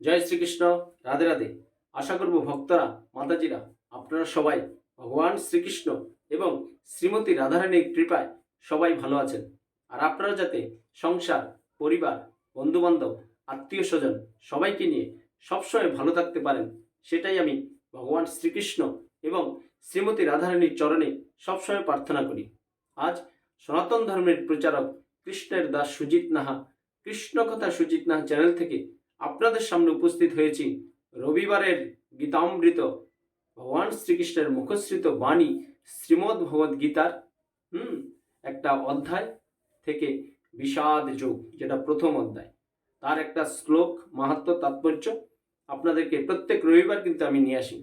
জয় শ্রীকৃষ্ণ, রাধে রাধে। আশা করব ভক্তরা, মাতাজিরা, আপনারা সবাই ভগবান শ্রীকৃষ্ণ এবং শ্রীমতী রাধারানীর কৃপায় সবাই ভালো আছেন। আর আপনারা যাতে সংসার, পরিবার, বন্ধুবান্ধব আত্মীয় স্বজন সবাইকে নিয়ে সবসময় ভালো থাকতে পারেন, সেটাই আমি ভগবান শ্রীকৃষ্ণ এবং শ্রীমতী রাধারানীর চরণে সবসময় প্রার্থনা করি। আজ সনাতন ধর্মের প্রচারক কৃষ্ণের দাস সুজিত নাহা কৃষ্ণ কথা সুজিত নাহা চ্যানেল থেকে আপনাদের সামনে উপস্থিত হয়েছি রবিবারের গীতামৃত ভগবান শ্রীকৃষ্ণের মুখশ্রিত বাণী শ্রীমদ্ ভগবদ গীতার, হুম, একটা অধ্যায় থেকে বিষাদ যোগ, যেটা প্রথম অধ্যায়। তার একটা শ্লোক, মাহাত্ম, তাৎপর্য আপনাদেরকে প্রত্যেক রবিবার কিন্তু আমি নিয়ে আসি।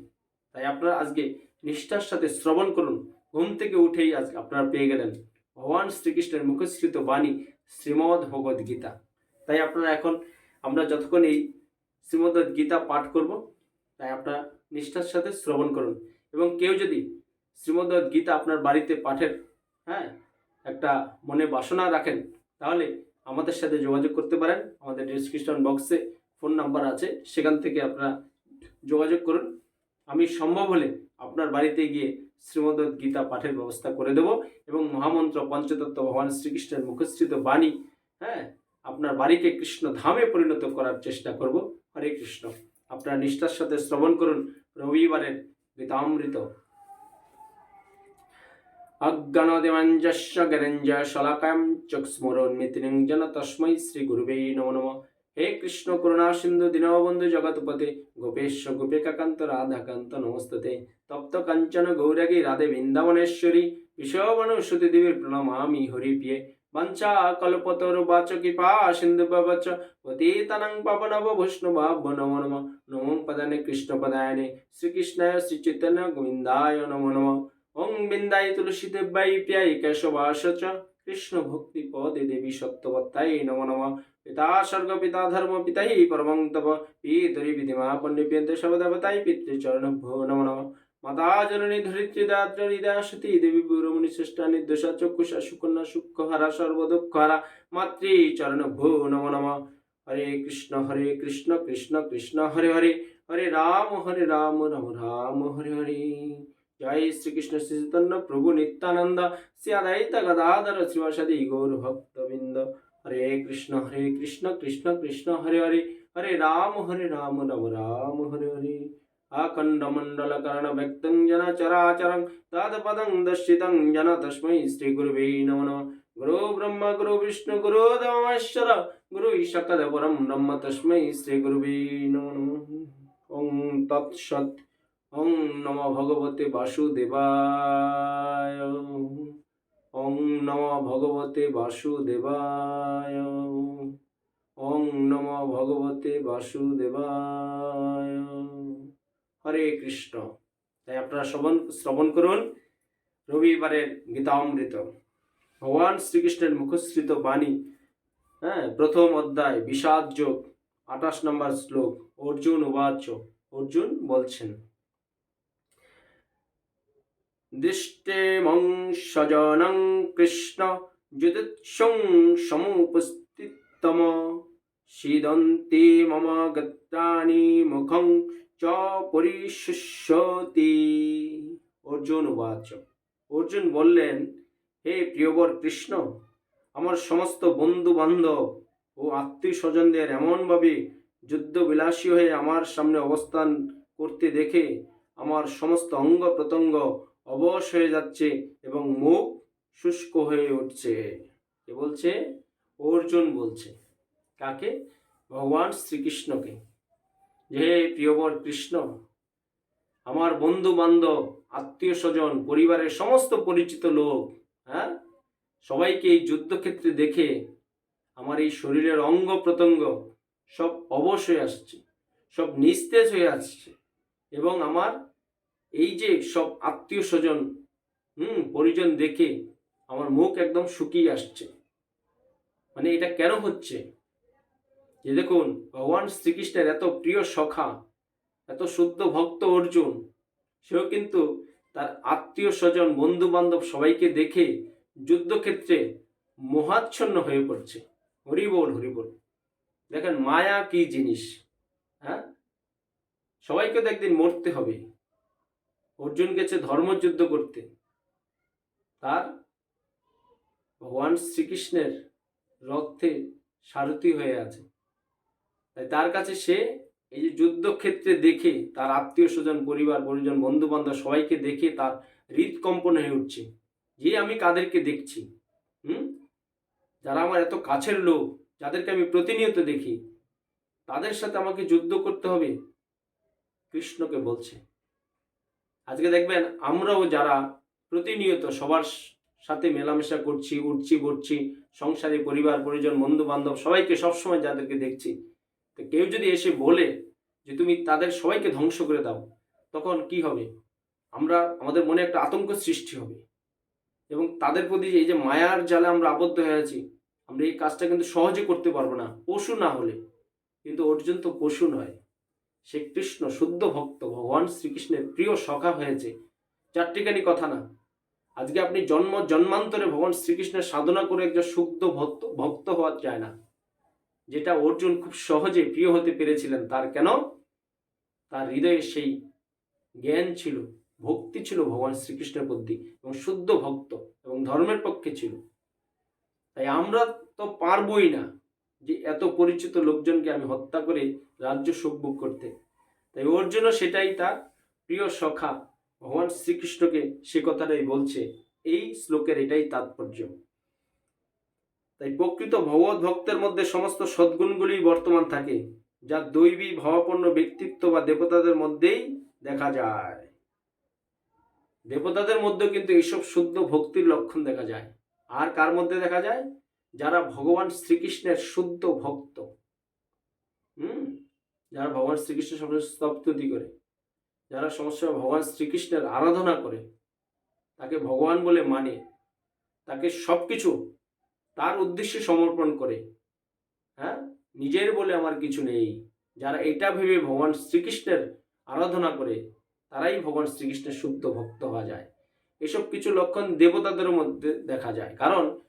তাই আপনারা আজকে নিষ্ঠার সাথে শ্রবণ করুন। ঘুম থেকে উঠেই আজ আপনারা পেয়ে গেলেন ভগবান শ্রীকৃষ্ণের মুখশ্রিত বাণী শ্রীমদ্ ভগবদ গীতা। তাই আপনারা এখন আমরা যতক্ষণ এই শ্রীমদ্ গীতা পাঠ করব, তাই আপনারা নিষ্ঠার সাথে শ্রবণ করুন। এবং কেউ যদি শ্রীমদ্ গীতা আপনার বাড়িতে পাঠের হ্যাঁ একটা মনে বাসনা রাখেন, তাহলে আমাদের সাথে যোগাযোগ করতে পারেন। আমাদের ডিসক্রিপশন বক্সে ফোন নাম্বার আছে, সেখান থেকে আপনারা যোগাযোগ করুন। আমি সম্ভব হলে আপনার বাড়িতে গিয়ে শ্রীমদ্ গীতা পাঠের ব্যবস্থা করে দেব। এবং মহামন্ত্র পঞ্চতত্ত্ব ভগবান শ্রীকৃষ্ণের মুখশ্রিত বাণী হ্যাঁ আপনার বাড়িকে কৃষ্ণ ধামে পরিণত করার চেষ্টা করব। হরে কৃষ্ণ। আপনার নিষ্ঠার সাথে শ্রবণ করুন। রবিবারের গীতামৃত। অজ্ঞানদেবাঞ্জস্য গরঞ্জ শলাকাম তস্मै শ্রী গুরুবে নমো নমঃ। হে কৃষ্ণ করুণা সিন্ধু দীনবন্ধু জগৎপতে গোপেশ গোপিকাকান্ত রাধাকান্ত নমস্ততে। তপ্ত কাঞ্চন গৌরাগী রাধে বৃন্দাবনেশ্বরী। বিশ্ববনুসুতি দেবীর প্রণমামি হরিপ্রিয়ে। বঞ্চা কল্পতরু বাচ কৃপা সিন্ধু বচ পতিতনং পাবনব বৈষ্ণবাভ নমো নমঃ নমো পদানে কৃষ্ণ পদায়নে শ্রীকৃষ্ণায় শ্রীচৈতন্য গোবিন্দায় নমো নমঃ ওং বিন্দায় তুলসী দেব্যাই প্যাই কেশবাস কৃষ্ণ ভক্তি পদে দেবী সত্যবত্তাই নমো নমঃ পিতা স্বর্গ পিতা ধর্ম পিতা হি পরমং তপ পিতরি বিধিমা পণ্ডিপ্যন্তে সবদেবতাই পিতৃচরণ ভো নমো নমঃ মাতা জননী ধরিত্রী দাত্রী দাসতী দেবী পুরমণি শ্রেষ্ঠা নির্দোষা চক্ষুষা সুকন্যা সুখহারা সর্বদুঃখহারা মাতৃ চরণ ভো নমো নমঃ। হরে কৃষ্ণ হরে কৃষ্ণ কৃষ্ণ কৃষ্ণ, হরে হরে। হরে রাম হরে রাম রাম রাম, হরে হরে। জয় শ্রীকৃষ্ণ শ্রী চৈতন্য প্রভু নিত্যানন্দ। শ্রী আদায়িত গদাধর শ্রীবাসাদি গৌর ভক্তবৃন্দ। হরে কৃষ্ণ হরে কৃষ্ণ কৃষ্ণ কৃষ্ণ, হরে হরে। হরে রাম হরে রাম রাম রাম, হরে হরে। জন তস্मै শ্রী গুরুবে নমো নমঃ গুরু ব্রহ্ম গুরু বিষ্ণু গুরু দেবেশ্বর গুরু ঈশকদ পরম ব্রহ্ম তস্मै শ্রী গুরুবে নমো নমঃ ওং তৎসৎ ওং নম ভগবতে বাসুদেবায় ওং নম ভগবতে বাসুদেবায় ওং ভগবতে বাসুদেবায় হরে কৃষ্ণ। তাই আপনারা শ্রবণ শ্রবণ করুন। রবিবারের গীতামৃত। ভগবান শ্রীকৃষ্ণের মুখশ্রিত বাণী হ্যাঁ প্রথম অধ্যায়, বিষাদ যোগ, আঠাশ নম্বর শ্লোক, অর্জুন উবাচ অর্জুন বলছেন দৃষ্টেমং সজনং কৃষ্ণ যুদিৎসং সমুপস্থিতম। সিদন্তি মম গত্রাণি মুখং চ পরিশুষ্যতি অর্জুন উবাচ অর্জুন বললেন, হে প্রিয়বর কৃষ্ণ, আমার সমস্ত বন্ধু বান্ধব ও আত্মীয় স্বজনদের এমনভাবে যুদ্ধবিলাসী হয়ে আমার সামনে অবস্থান করতে দেখে আমার সমস্ত অঙ্গ প্রত্যঙ্গ অবশ হয়ে যাচ্ছে এবং মুখ শুষ্ক হয়ে উঠছে। কে বলছে? অর্জুন বলছে কাকে? ভগবান শ্রীকৃষ্ণকে। যে হে প্রিয়বর কৃষ্ণ, আমার বন্ধু বান্ধব আত্মীয় স্বজন পরিবারের সমস্ত পরিচিত লোক হ্যাঁ? সবাইকে এই যুদ্ধক্ষেত্রে দেখে আমার এই শরীরের অঙ্গ প্রত্যঙ্গ সব অবশ হয়ে আসছে, সব নিস্তেজ হয়ে আসছে এবং আমার এই যে সব আত্মীয় স্বজন হুম, পরিজন দেখে আমার মুখ একদম শুকিয়ে আসছে। মানে এটা কেন হচ্ছে? যে দেখুন, ভগবান শ্রীকৃষ্ণের এত প্রিয় সখা, এত শুদ্ধ ভক্ত অর্জুন, সেও কিন্তু তার আত্মীয় স্বজন বন্ধু বান্ধব সবাইকে দেখে যুদ্ধক্ষেত্রে মোহাচ্ছন্ন হয়ে পড়ছে। হরিবোল হরিবোল দেখেন মায়া কি জিনিস হ্যাঁ? সবাইকে তো একদিন মরতে হবে। অর্জুন গেছে ধর্মযুদ্ধ করতে। তার ভগবান শ্রীকৃষ্ণের রথে সারথি হয়ে আছে। তাই তার কাছে সে এই যে যুদ্ধক্ষেত্রে দেখে তার আত্মীয় স্বজন, পরিবার, পরিজন বন্ধু বান্ধব সবাইকে দেখে তার হৃদকম্পন হয়ে উঠছে। যে আমি কাদেরকে দেখছি, হুম? যারা আমার এত কাছের লোক, যাদেরকে আমি প্রতিনিয়ত দেখি, তাদের সাথে আমাকে যুদ্ধ করতে হবে? কৃষ্ণকে বলছে। আজকে দেখবেন আমরাও যারা প্রতিনিয়ত সবার সাথে মেলামেশা করছি, উঠছি, বসছি, সংসারে পরিবার, পরিজন বন্ধু বান্ধব সবাইকে সবসময় যাদেরকে দেখছি তো কেউ যদি এসে বলে যে তুমি তাদের সবাইকে ধ্বংস করে দাও, তখন কি হবে? আমরা, আমাদের মনে একটা আতঙ্ক সৃষ্টি হবে। এবং তাদের প্রতি এই যে মায়ার জালে আমরা আবদ্ধ হয়ে আছি, আমরা এই কাজটা কিন্তু সহজে করতে পারব না, পশু না হলে। কিন্তু অর্জুন তো পশু নয়। সে কৃষ্ণ, শুদ্ধ ভক্ত, ভগবান শ্রীকৃষ্ণের প্রিয় সখা হয়েছে। চারটিখানি কথা না। আজকে আপনি জন্ম, জন্মান্তরে ভগবান শ্রীকৃষ্ণের সাধনা করে একজন শুদ্ধ ভক্ত ভক্ত হওয়া যায় না। যেটা অর্জুন খুব সহজে প্রিয় হতে পেরেছিলেন, তার কেন? তার হৃদয়ে সেই জ্ঞান ছিল, ভক্তি ছিল ভগবান শ্রীকৃষ্ণের প্রতি এবং শুদ্ধ ভক্ত এবং ধর্মের পক্ষে ছিল। তাই আমরা তো পারবই না যে এত পরিচিত লোকজনকে আমি হত্যা করে রাজ্য সুখ ভোগ করতে। তাই ওর জন্য সেটাই তার প্রিয় সখা, ভগবান শ্রীকৃষ্ণকে সে কথাটাই বলছে, এই শ্লোকের এটাই তাৎপর্য। তাই প্রকৃত ভগবত ভক্তের মধ্যে সমস্ত সদ্গুণগুলি বর্তমান থাকে, যা দৈবী ভাবাপন্ন ব্যক্তিত্ব বা দেবতাদের মধ্যেই দেখা যায়। দেবতাদের মধ্যে কিন্তু এইসব শুদ্ধ ভক্তির লক্ষণ দেখা যায়। আর কার মধ্যে দেখা যায়? যারা ভগবান শ্রীকৃষ্ণের শুদ্ধ ভক্ত। হুম? যারা ভগবান শ্রীকৃষ্ণের সবসময় স্তব্ধতি করে, যারা সমস্যা ভগবান শ্রীকৃষ্ণের আরাধনা করে, তাকে ভগবান বলে মানে। তাকে সব কিছু তার উদ্দেশ্যে সমর্পণ করে। হ্যাঁ? নিজের বলে আমার কিছু নেই। যারা এটা ভেবে ভগবান শ্রীকৃষ্ণের আরাধনা করে, তারাই ভগবান শ্রীকৃষ্ণের শুদ্ধ ভক্ত হওয়া যায়। এসব কিছু লক্ষণ দেবতাদের মধ্যে দেখা যায়। কারণ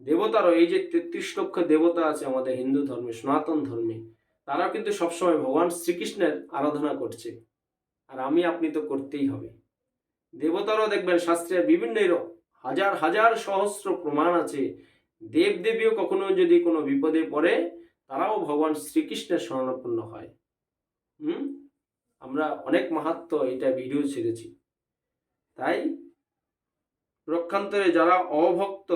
দেবতারও এই যে তেত্রিশ লক্ষ দেবতা আছে আমাদের হিন্দু ধর্মে, সনাতন ধর্মে তারা কিন্তু সবসময় ভগবান শ্রীকৃষ্ণের আরাধনা করছে। আর আমি, আপনি তো করতেই হবে। দেবতারাও দেখবেন শাস্ত্রের বিভিন্ন হাজার হাজার সহস্র প্রমাণ আছে। দেব দেবীও কখনো যদি কোনো বিপদে পড়ে, তারাও ভগবান শ্রীকৃষ্ণের শরণাপন্ন হয়। হুম? আমরা অনেক মাহাত্ম এটা ভিডিও ছেড়েছি। তাই প্রক্ষান্তরে যারা অভক্ত,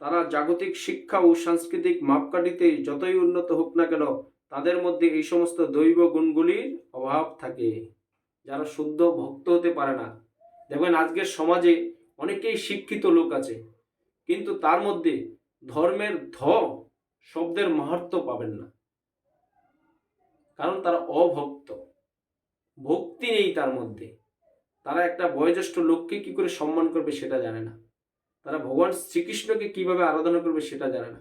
তারা জাগতিক শিক্ষা ও সাংস্কৃতিক মাপকাঠিতে যতই উন্নত হোক না কেন, তাদের মধ্যে এই সমস্ত দৈব গুণগুলির অভাব থাকে, যারা শুদ্ধ ভক্ত হতে পারে না। দেখবেন আজকের সমাজে অনেকেই শিক্ষিত লোক আছে, কিন্তু তার মধ্যে ধর্মের ধ শব্দের মাহাত্ম পাবেন না। কারণ তারা অভক্ত। ভক্তি নেই তার মধ্যে। তারা একটা বয়োজ্যেষ্ঠ লোককে কি করে সম্মান করবে সেটা জানে না। তারা ভগবান শ্রীকৃষ্ণকে কীভাবে আরাধনা করবে সেটা জানে না।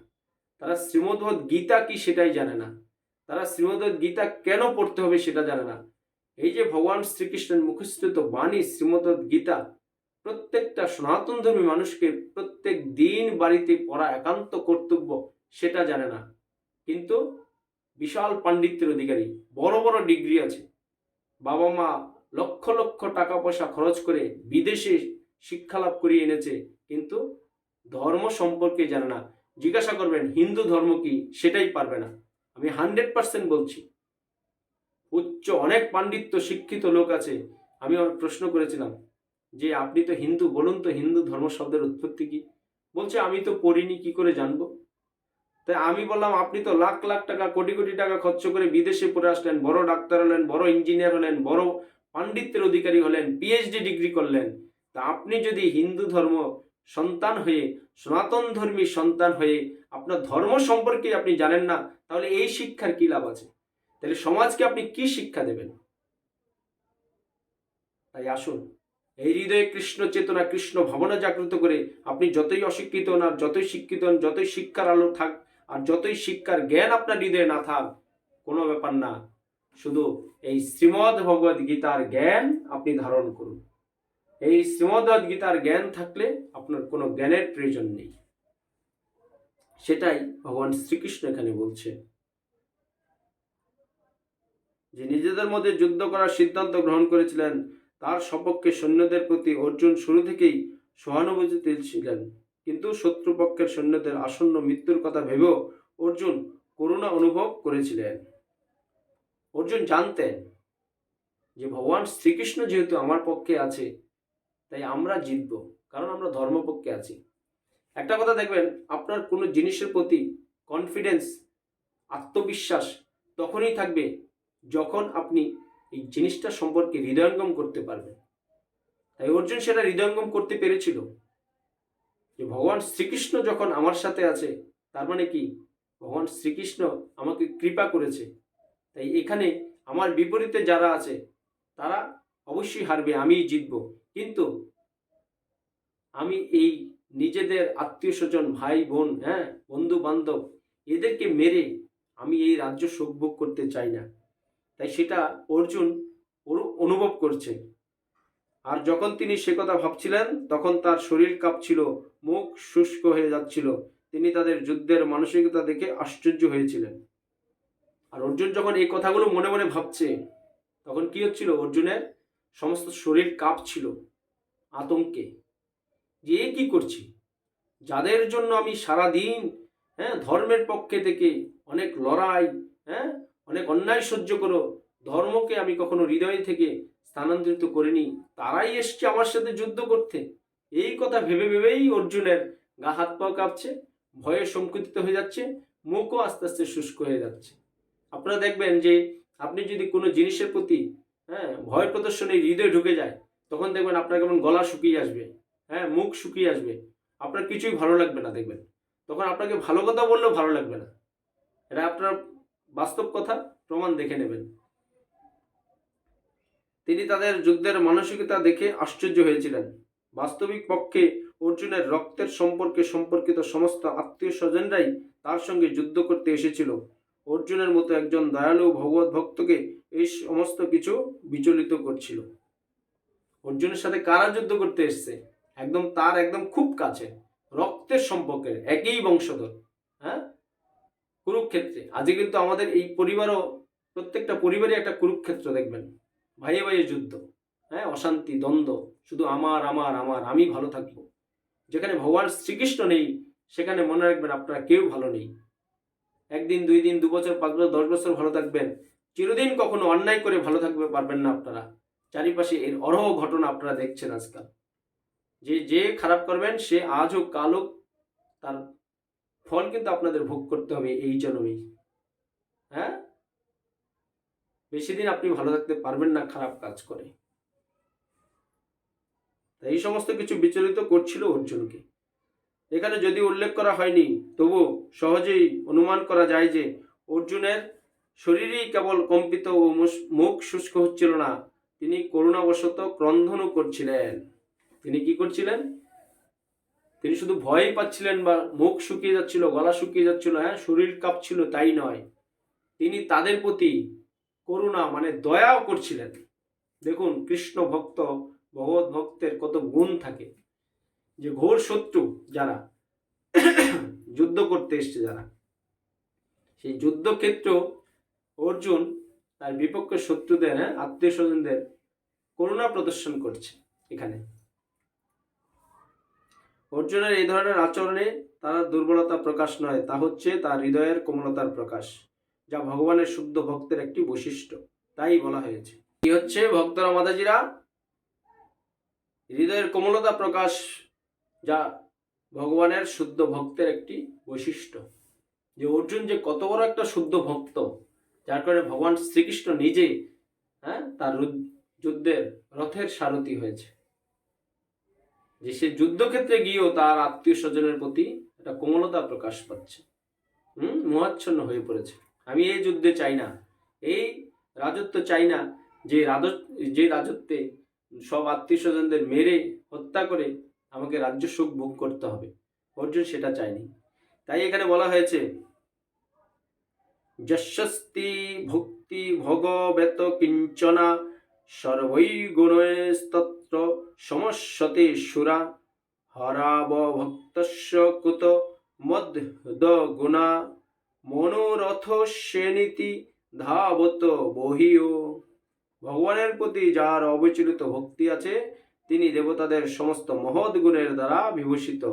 তারা শ্রীমদ্ভগবত গীতা কি সেটাই জানে না। তারা শ্রীমদ্ভগবত গীতা কেন পড়তে হবে সেটা জানে না। এই যে ভগবান শ্রীকৃষ্ণের মুখস্থিত বাণী শ্রীমদ্ভগবত গীতা প্রত্যেকটা সনাতন ধর্মী মানুষকে প্রত্যেক দিন বাড়িতে পড়া একান্ত কর্তব্য সেটা জানে না। কিন্তু বিশাল পাণ্ডিত্যের অধিকারী, বড় বড় ডিগ্রি আছে। বাবা মা লক্ষ লক্ষ টাকা পয়সা খরচ করে বিদেশে শিক্ষা লাভ করিয়ে এনেছে, কিন্তু ধর্ম সম্পর্কে জানে না। জিজ্ঞাসা করবেন, হিন্দু ধর্ম কি? সেটাই পারবে না। আমি হান্ড্রেড পার্সেন্ট বলছি, উচ্চ অনেক পাণ্ডিত্য শিক্ষিত লোক আছে। আমি প্রশ্ন করেছিলাম যে আপনি তো হিন্দু, বলুন তো হিন্দু ধর্ম শব্দের উৎপত্তি কি? বলছে, আমি তো পড়িনি, কি করে জানব? তাই আমি বললাম, আপনি তো লাখ লাখ টাকা, কোটি কোটি টাকা খরচ করে বিদেশে পড়ে আসলেন, বড় ডাক্তার হলেন, বড় ইঞ্জিনিয়ার হলেন, বড় পাণ্ডিত্যের অধিকারী হলেন পিএইচডি ডিগ্রি করলেন। তা আপনি যদি হিন্দু ধর্ম সন্তান হয়ে, সনাতন ধর্মী সন্তান হয়ে আপনার ধর্ম সম্পর্কে আপনি জানেন না, তাহলে এই শিক্ষার কি লাভ আছে? তাহলে সমাজকে আপনি কি শিক্ষা দেবেন? তাই আসুন এই হৃদয়ে কৃষ্ণ চেতনা, কৃষ্ণ ভাবনা জাগ্রত করে আপনি যতই অশিক্ষিত হন আর যতই শিক্ষিত হন, যতই শিক্ষার আলো থাক আর যতই শিক্ষার জ্ঞান আপনার হৃদয়ে না থাক, কোনো ব্যাপার না। শুধু এই শ্রীমদ ভগবদ গীতার জ্ঞান আপনি ধারণ করুন। এই শ্রীমদ গীতার জ্ঞান থাকলে আপনার কোনো জ্ঞানের প্রয়োজন নেই। সেটাই ভগবান শ্রীকৃষ্ণ এখানে বলছে। যে নিজেদের মধ্যে যুদ্ধ করার সিদ্ধান্ত গ্রহণ করেছিলেন তার সপক্ষে সৈন্যদের প্রতি অর্জুন শুরু থেকেই সহানুভূতিশীল ছিলেন কিন্তু শত্রুপক্ষের সৈন্যদের আসন্ন মৃত্যুর কথা ভেবেও অর্জুন করুণা অনুভব করেছিলেন। অর্জুন জানতেন যে ভগবান শ্রীকৃষ্ণ যেহেতু আমার পক্ষে আছে, তাই আমরা জিতব, কারণ আমরা ধর্মপক্ষে আছি। একটা কথা দেখবেন, আপনার কোনো জিনিসের প্রতি কনফিডেন্স আত্মবিশ্বাস তখনই থাকবে যখন আপনি এই জিনিসটা সম্পর্কে হৃদয়ঙ্গম করতে পারবে। তাই অর্জুন সেটা হৃদয়ঙ্গম করতে পেরেছিল। যে ভগবান শ্রীকৃষ্ণ যখন আমার সাথে আছে, তার মানে কি? ভগবান শ্রীকৃষ্ণ আমাকে কৃপা করেছে। তাই এখানে আমার বিপরীতে যারা আছে, তারা অবশ্যই হারবে, আমিই জিতব। কিন্তু আমি এই নিজেদের আত্মীয় স্বজন, ভাই, বোন হ্যাঁ বন্ধু বান্ধব এদেরকে মেরে আমি এই রাজ্য সুখভোগ করতে চাই না। তাই সেটা অর্জুন অনু- অনুভব করছে। আর যখন তিনি সে কথা ভাবছিলেন, তখন তার শরীর কাঁপছিল, মুখ শুষ্ক হয়ে যাচ্ছিল। তিনি তাদের যুদ্ধের মানসিকতা দেখে আশ্চর্য হয়েছিলেন। আর অর্জুন যখন এই কথাগুলো মনে মনে ভাবছে, তখন কি হচ্ছিল? অর্জুনের সমস্ত শরীর কাঁপছিল, আতঙ্কে। যে এ কি করছি? যাদের জন্য আমি সারা দিন হ্যাঁ ধর্মের পক্ষে থেকে অনেক লড়াই হ্যাঁ অনেক অন্যায় সহ্য করো। ধর্মকে আমি কখনো হৃদয় থেকে স্থানান্তরিত করিনি। তারাই এসছে আমার সাথে যুদ্ধ করতে। এই কথা ভেবে ভেবেই অর্জুনের গা হাত পা কাঁপছে, ভয়ে সংকুচিত হয়ে যাচ্ছে, মুখও আস্তে আস্তে শুষ্ক হয়ে যাচ্ছে। আপনারা দেখবেন যে আপনি যদি কোনো জিনিসের প্রতি হ্যাঁ ভয় প্রদর্শনে হৃদয় ঢুকে যায়, তখন দেখবেন আপনার কেমন গলা শুকিয়ে আসবে হ্যাঁ মুখ শুকিয়ে আসবে। আপনার কিছুই ভালো লাগবে না দেখবেন। তখন আপনাকে ভালো কথা বললেও ভালো লাগবে না। এটা আপনার বাস্তব কথা, প্রমাণ দেখে নেবেন। তিনি তাদের যুদ্ধের মানসিকতা দেখে আশ্চর্য হয়েছিলেন। বাস্তবিক পক্ষে অর্জুনের রক্তের সম্পর্কে সম্পর্কিত সমস্ত আত্মীয় স্বজনরাই তার সঙ্গে যুদ্ধ করতে এসেছিল। অর্জুনের মতো একজন দয়ালু ভগবত ভক্তকে এই সমস্ত কিছু বিচলিত করছিল। অর্জুনের সাথে কারা যুদ্ধ করতে এসছে? একদম তার একদম খুব কাছে। রক্তের সম্পর্কের, একই বংশধর হ্যাঁ? কুরুক্ষেত্রে। আজকে কিন্তু আমাদের এই পরিবারও, প্রত্যেকটা পরিবারে একটা কুরুক্ষেত্র দেখবেন। ভাইয়ে ভাইয়ে যুদ্ধ হ্যাঁ? অশান্তি, দ্বন্দ্ব, শুধু আমার আমার আমার, আমি ভালো থাকব। যেখানে ভগবান শ্রীকৃষ্ণ নেই, সেখানে মনে রাখবেন আপনারা কেউ ভালো নেই। একদিন, দুই দিন, দু বছর, পাঁচ বছর, দশ বছর ভালো থাকবেন। চিরদিন কখনো অন্যায় করে ভালো থাকতে পারবেন না আপনারা। চারিপাশে এর অরহ ঘটনা আপনারা দেখছেন আজকাল। যে যে খারাপ করবেন, সে আজ হোক কাল হোক তার ফল কিন্তু আপনাদের ভোগ করতে হবে এই জন্মেই। হ্যাঁ? বেশি দিন আপনি ভালো থাকতে পারবেন না, খারাপ কাজ করে। এই সমস্ত কিছু বিচলিত করছিল অর্জুনকে। এখানে যদি উল্লেখ করা হয়নি তবু সহজেই অনুমান করা যায় যে অর্জুনের শরীরই কেবল কম্পিত ও মুখ শুষ্ক হচ্ছিল না। তিনি করুণাবশত ক্রন্ধনও করছিলেন। তিনি কি করছিলেন? তিনি শুধু ভয়ই পাচ্ছিলেন বা মুখ শুকিয়ে যাচ্ছিল, গলা শুকিয়ে যাচ্ছিল হ্যাঁ শরীর কাঁপছিল, তাই নয়। তিনি তাদের প্রতি করুণা মানে দয়াও করছিলেন। দেখুন, কৃষ্ণ ভক্ত, ভগবত ভক্তের কত গুণ থাকে। যে ঘোর শত্রু যারা, যুদ্ধ করতে এসছে যারা। সেই যুদ্ধক্ষেত্র অর্জুন তার বিপক্ষ শত্রুদের হ্যাঁ আত্মীয় স্বজনদের করুণা প্রদর্শন করছে এখানে। অর্জুনের এই ধরনের আচরণে তার দুর্বলতা প্রকাশ নয়, তা হচ্ছে তার হৃদয়ের কোমলতার প্রকাশ, যা ভগবানের শুদ্ধ ভক্তের একটি বৈশিষ্ট্য। তাই বলা হয়েছে। কি হচ্ছে ভক্তরা মাতাজিরা? হৃদয়ের কোমলতা প্রকাশ, যা ভগবানের শুদ্ধ ভক্তের একটি বৈশিষ্ট্য। যে অর্জুন যে কত বড় একটা শুদ্ধ ভক্ত, যার কারণে ভগবান শ্রীকৃষ্ণ নিজে হ্যাঁ তার যুদ্ধের রথের সারথি হয়েছে। যে সে যুদ্ধক্ষেত্রে গিয়েও তার আত্মীয় স্বজনের প্রতি একটা কোমলতা প্রকাশ পাচ্ছে। হুম? মোহাচ্ছন্ন হয়ে পড়েছে। আমি এই যুদ্ধে চাই না। এই রাজত্ব চাই না যে রাজত্ব, যে রাজত্বে সব আত্মীয় স্বজনদের মেরে হত্যা করে আমাকে রাজ্য সুখ ভোগ করতে হবে। অর্জুন সেটা চায়নি। তাই এখানে বলা হয়েছে, যশস্তি ভক্তি ভগবেত কিঞ্চনা সর্বৈ গুণস্তত্র সমস্যতে সুরা হরাব ভক্তস্য কুত গুণা মনোরথ সেনীতি ধাবত বহিও। ভগবানের প্রতি যার অবিচলিত ভক্তি আছে, তিনি দেবতাদের সমস্ত মহৎ গুণের দ্বারা বিভূষিত।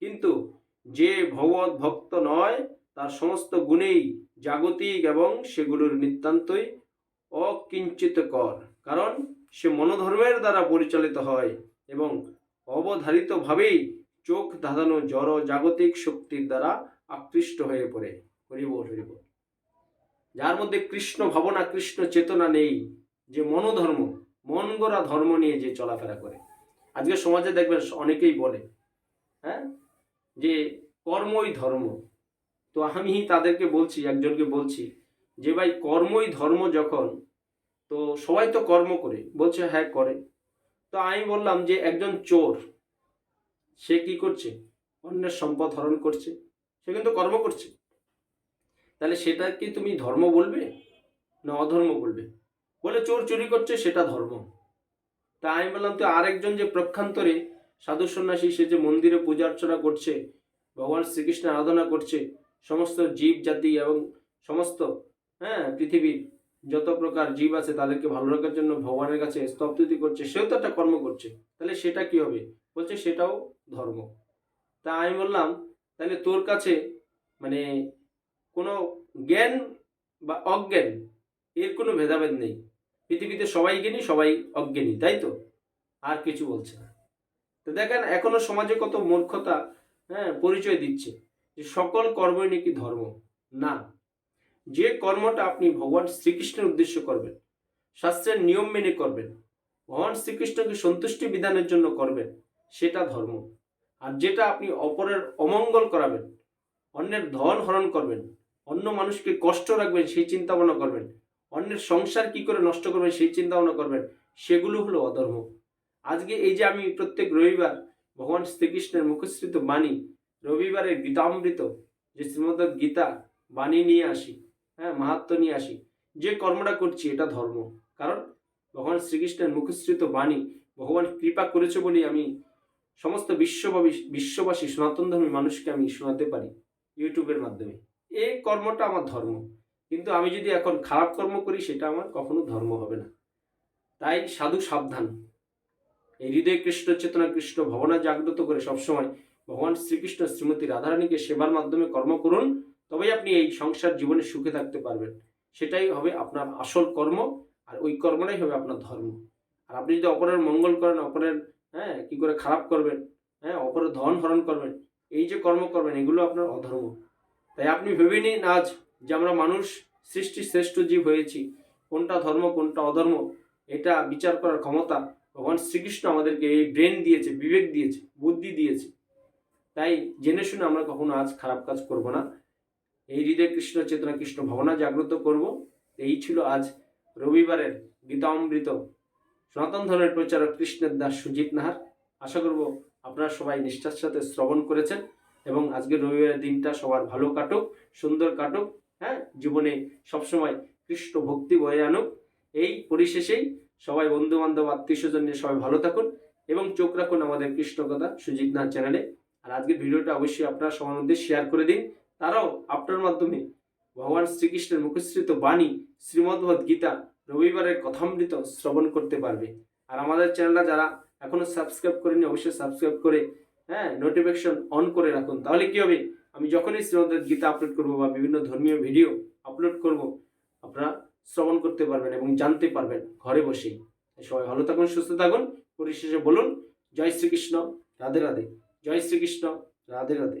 কিন্তু যে ভগবত ভক্ত নয়, তার সমস্ত গুণেই জাগতিক এবং সেগুলোর নিতান্তই অকিঞ্চিতকর। কারণ সে মনোধর্মের দ্বারা পরিচালিত হয় এবং অবধারিতভাবেই চোখ ধাঁধানো জড় জাগতিক শক্তির দ্বারা আকৃষ্ট হয়ে পড়ে। হরিবোল হরিবোল যার মধ্যে কৃষ্ণ ভাবনা, কৃষ্ণ চেতনা নেই, যে মনোধর্ম, মন গড়া ধর্ম নিয়ে যে চলাফেরা করে। আজকে সমাজে দেখবেন অনেকেই বলে হ্যাঁ? যে কর্মই ধর্ম। তো আমি তাদেরকে বলছি, একজনকে বলছি, যে ভাই কর্মই ধর্ম যখন তো সবাই তো কর্ম করে, বলছে হ্যাঁ করে। তো আমি বললাম যে একজন চোর, সে কি করছে? অন্যের সম্পদ হরণ করছে, সে কিন্তু কর্ম করছে। তাহলে সেটা কি তুমি ধর্ম বলবে? না অধর্ম বলবে? বলে চোর চুরি করছে, সেটা ধর্ম। তা আমি বললাম, তো আরেকজন যে প্রক্ষান্তরে সাধু সন্ন্যাসী, সে যে মন্দিরে পূজা অর্চনা করছে, ভগবান শ্রীকৃষ্ণের আরাধনা করছে, সমস্ত জীব জাতি এবং সমস্ত হ্যাঁ পৃথিবীর যত প্রকার জীব আছে তাদেরকে ভালো রাখার জন্য ভগবানের কাছে স্তব্ধতি করছে, সেও তো একটা কর্ম করছে। তাহলে সেটা কি হবে? বলছে সেটাও ধর্ম। তা আমি বললাম, তাহলে তোর কাছে মানে কোনো জ্ঞান বা অজ্ঞান, এর কোনো ভেদাভেদ নেই। পৃথিবীতে সবাই জ্ঞানী, সবাই অজ্ঞানী, তাই তো? আর কিছু বলছে না। তো দেখেন, এখনও সমাজে কত মূর্খতা হ্যাঁ পরিচয় দিচ্ছে যে সকল কর্মই নাকি ধর্ম। না। যে কর্মটা আপনি ভগবান শ্রীকৃষ্ণের উদ্দেশ্য করবেন, শাস্ত্রের নিয়ম মেনে করবেন, ভগবান শ্রীকৃষ্ণকে সন্তুষ্টি বিধানের জন্য করবেন, সেটা ধর্ম। আর যেটা আপনি অপরের অমঙ্গল করাবেন, অন্যের ধন হরণ করবেন, অন্য মানুষকে কষ্ট রাখবেন, সেই চিন্তা ভাবনা করবেন, অন্যের সংসার কি করে নষ্ট করবেন, সেই চিন্তা ভাবনা করবেন, সেগুলো হলো অধর্ম। আজকে এই যে আমি প্রত্যেক রবিবার ভগবান শ্রীকৃষ্ণের মুখশ্রিত বাণী, রবিবারের গীতামৃত, যে শ্রীমদ গীতা বাণী নিয়ে আসি হ্যাঁ মাহাত্ম নিয়ে আসি। যে কর্মটা করছি, এটা ধর্ম। কারণ ভগবান শ্রীকৃষ্ণের মুখশ্রিত বাণী, ভগবান কৃপা করেছে বলেই আমি সমস্ত বিশ্ববাসী বিশ্ববাসী, সনাতন ধর্মী মানুষকে আমি শোনাতে পারি ইউটিউবের মাধ্যমে। এই কর্মটা আমার ধর্ম। কিন্তু আমি যদি এখন খারাপ কর্ম করি, সেটা আমার কখনো ধর্ম হবে না। তাই সাধু সাবধান। এই হৃদয় কৃষ্ণ, চেতনা কৃষ্ণ, ভবনা জাগ্রত করে সবসময় ভগবান শ্রীকৃষ্ণ শ্রীমতী রাধারানীকে সেবার মাধ্যমে কর্ম করুন। তবেই আপনি এই সংসার জীবনে সুখে থাকতে পারবেন। সেটাই হবে আপনার আসল কর্ম, আর ওই কর্মটাই হবে আপনার ধর্ম। আর আপনি যদি অপরের মঙ্গল করেন, অপরের হ্যাঁ কি করে খারাপ করবেন হ্যাঁ অপরের ধন হরণ করবেন, এই যে কর্ম করবেন, এগুলো আপনার অধর্ম। তাই আপনি ভেবে নিন আজ যে আমরা মানুষ, সৃষ্টি শ্রেষ্ঠ জীব হয়েছি। কোনটা ধর্ম, কোনটা অধর্ম, এটা বিচার করার ক্ষমতা ভগবান শ্রীকৃষ্ণ আমাদেরকে এই ব্রেন দিয়েছে, বিবেক দিয়েছে, বুদ্ধি দিয়েছে। তাই জেনে শুনে আমরা কখনো আজ খারাপ কাজ করব না। এই হৃদয় কৃষ্ণ চেতনা কৃষ্ণ ভাবনা জাগ্রত করব। এই ছিল আজ রবিবারের গীতামৃত। সনাতন ধর্মের প্রচারক কৃষ্ণের দাস সুজিত নাহার। আশা করব আপনারা সবাই নিষ্ঠার সাথে শ্রবণ করেছেন এবং আজকের রবিবারের দিনটা সবার ভালো কাটুক, সুন্দর কাটুক হ্যাঁ? জীবনে সবসময় কৃষ্ণ ভক্তি বয়ে আনুক। এই পরিশেষেই সবাই বন্ধু বান্ধব আত্মীয় স্বজন নিয়ে সবাই ভালো থাকুন এবং চোখ রাখুন আমাদের কৃষ্ণ কথা সুজিত নাথ চ্যানেলে। আর আজকের ভিডিওটা অবশ্যই আপনারা সবার মধ্যে শেয়ার করে দিন। তারাও আপনার মাধ্যমে ভগবান শ্রীকৃষ্ণের মুখশ্রিত বাণী শ্রীমদ্ভদ গীতা, রবিবারের কথামৃত শ্রবণ করতে পারবে। আর আমাদের চ্যানেলটা যারা এখনও সাবস্ক্রাইব করেনি অবশ্যই সাবস্ক্রাইব করে হ্যাঁ নোটিফিকেশন অন করে রাখুন। তাহলে কি হবে? আমি যখনই শ্রীমদের গীতা আপলোড করব বা বিভিন্ন ধর্মীয় ভিডিও আপলোড করব, আপনারা শ্রবণ করতে পারবেন এবং জানতে পারবেন ঘরে বসেই সবাই ভালো থাকুন, সুস্থ থাকুন। পরিশেষে বলুন, জয় শ্রীকৃষ্ণ, রাধে রাধে। জয় শ্রীকৃষ্ণ, রাধে রাধে।